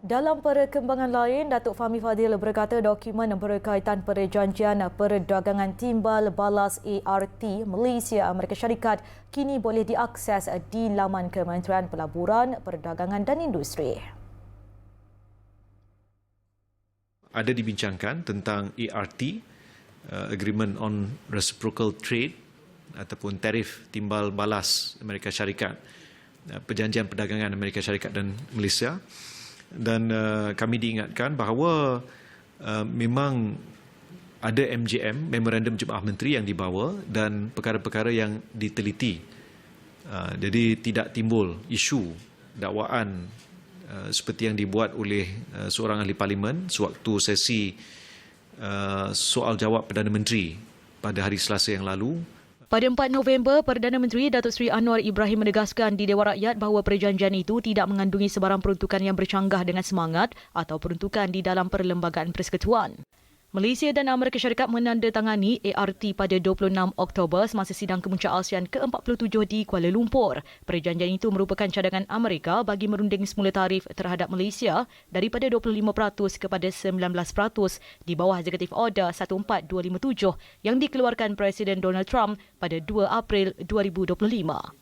Dalam perkembangan lain, Datuk Fahmi Fadil berkata dokumen berkaitan perjanjian perdagangan timbal balas ART Malaysia Amerika Syarikat kini boleh diakses di laman Kementerian Pelaburan, Perdagangan dan Industri. Ada dibincangkan tentang ART, uh, Agreement on Reciprocal Trade ataupun tarif timbal balas Amerika Syarikat, uh, perjanjian perdagangan Amerika Syarikat dan Malaysia dan uh, kami diingatkan bahawa uh, memang ada MJM memorandum jemaah menteri yang dibawa dan perkara-perkara yang diteliti. Uh, jadi tidak timbul isu dakwaan uh, seperti yang dibuat oleh uh, seorang ahli parlimen sewaktu sesi uh, soal jawab Perdana Menteri pada hari Selasa yang lalu pada 4 November, Perdana Menteri Datuk Seri Anwar Ibrahim menegaskan di Dewan Rakyat bahawa perjanjian itu tidak mengandungi sebarang peruntukan yang bercanggah dengan semangat atau peruntukan di dalam perlembagaan persekutuan. Malaysia dan Amerika Syarikat menandatangani ART pada 26 Oktober semasa sidang kemuncak ASEAN ke-47 di Kuala Lumpur. Perjanjian itu merupakan cadangan Amerika bagi merunding semula tarif terhadap Malaysia daripada 25% kepada 19% di bawah Executive Order 14257 yang dikeluarkan Presiden Donald Trump pada 2 April 2025.